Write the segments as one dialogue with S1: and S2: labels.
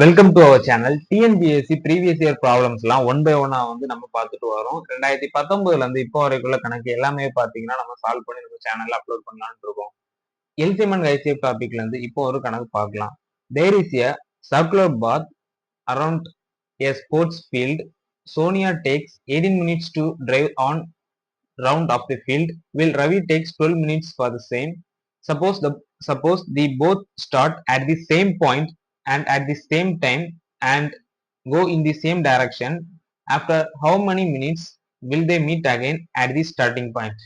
S1: Welcome to our channel TNPSC previous year problems எல்லாம் one by one வந்து நம்ம பார்த்துட்டு வரோம். ரெண்டாயிரத்தி பத்தொன்பதுல இருந்து இப்போ வரைக்குள்ள கணக்கு எல்லாமே பாத்தீங்கன்னா நம்ம சால்வ் பண்ணி நம்ம சேனல்ல அப்லோட் பண்ணலாம்னு இருக்கோம். எல்சிஎம் அண்ட் ஐசிஎஃப் டாபிக்ல இருந்து இப்போ ஒரு கணக்கு பார்க்கலாம். There is a circular path around a sports field Sonia takes eighteen minutes to drive on round of the field will Ravi takes twelve minutes for the same suppose the suppose the both start at the same point and at the same time and go in the same direction after how many minutes will they meet again at the starting point?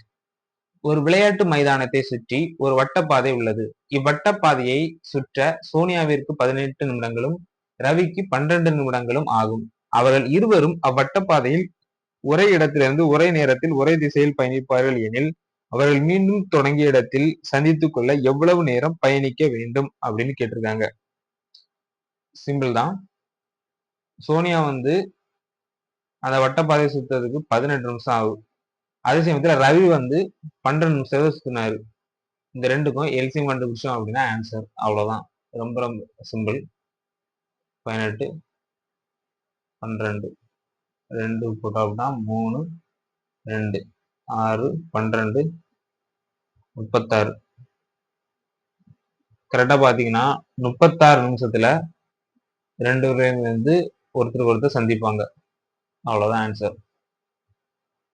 S1: ஒரு விளையாட்டு மைதானத்தை சுற்றி ஒரு வட்டப்பாதை உள்ளது. இவ்வட்டப்பாதையை சுற்ற சோனியாவிற்கு பதினெட்டு நிமிடங்களும் ரவிக்கு பன்னிரண்டு நிமிடங்களும் ஆகும். அவர்கள் இருவரும் அவ்வட்டப்பாதையில் ஒரே இடத்திலிருந்து ஒரே நேரத்தில் ஒரே திசையில் பயணிப்பார்கள் எனில் அவர்கள் மீண்டும் தொடங்கிய இடத்தில் சந்தித்துக் கொள்ள எவ்வளவு நேரம் பயணிக்க வேண்டும் அப்படின்னு கேட்டிருக்காங்க. சிம்பிள் தான். சோனியா வந்து அந்த வட்டப்பாதையை சுத்துறதுக்கு பதினெட்டு நிமிஷம் ஆகும். அதே சமயத்தில் ரவி வந்து பன்னெண்டு நிமிஷம் சுத்தினாரு. இந்த ரெண்டுக்கும் எல்சியம் கண்டுபிடிச்சோம் அப்படின்னா ஆன்சர் அவ்வளோதான் ரொம்ப ரொம்ப சிம்பிள் பதினெட்டு பன்னிரெண்டு. ரெண்டு போட்டோம் அப்படின்னா மூணு ரெண்டு. ஆறு பன்னிரெண்டு முப்பத்தாறு. கரெக்டாக பார்த்தீங்கன்னா முப்பத்தாறு நிமிஷத்தில் ரெண்டு பேரும் வந்து ஒருத்தருக்கு ஒருத்தர் சந்திப்பாங்க. அவ்வளோதான் ஆன்சர்